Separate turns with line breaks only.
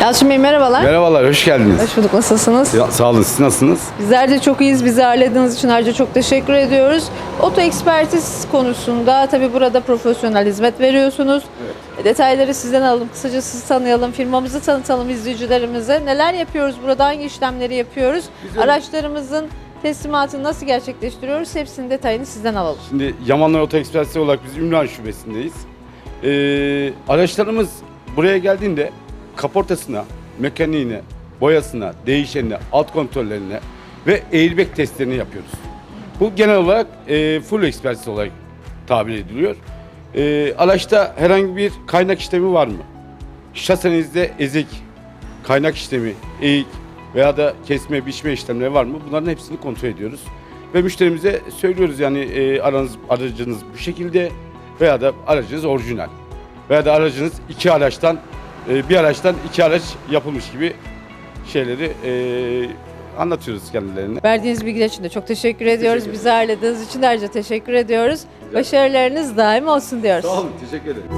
Yalçın Bey merhabalar.
Merhabalar, hoş geldiniz.
Hoş bulduk. Nasılsınız?
Ya, sağ olun, siz nasılsınız?
Bizler de çok iyiyiz. Bizi ağırladığınız için ayrıca çok teşekkür ediyoruz. Oto ekspertiz konusunda tabii burada profesyonel hizmet veriyorsunuz. Detayları sizden alalım. Kısaca sizi tanıyalım. Firmamızı tanıtalım izleyicilerimize. Neler yapıyoruz burada? Hangi işlemleri yapıyoruz? Araçlarımızın teslimatını nasıl gerçekleştiriyoruz? Hepsinin detayını sizden alalım.
Şimdi Yamanlar Oto Ekspresi olarak biz Ümran Şubesi'ndeyiz. Ee, araçlarımız buraya geldiğinde kaportasına, mekaniğine, boyasına, değişenine, alt kontrollerine ve airbag testlerini yapıyoruz. Bu genel olarak e, full ekspertiz olarak tabir ediliyor. E, araçta herhangi bir kaynak işlemi var mı? Şasenizde ezik, kaynak işlemi, eğik veya da kesme, biçme işlemleri var mı? Bunların hepsini kontrol ediyoruz. Ve müşterimize söylüyoruz yani e, aranız, aracınız bu şekilde veya da aracınız orijinal. Veya da aracınız iki araçtan, e, bir araçtan iki araç yapılmış gibi şeyleri e, anlatıyoruz kendilerine.
Verdiğiniz bilgiler için de çok teşekkür ediyoruz. ederim. Bizi ağırladığınız için de ayrıca teşekkür ediyoruz. Başarılarınız daim olsun diyoruz.
Sağ olun, teşekkür ederim.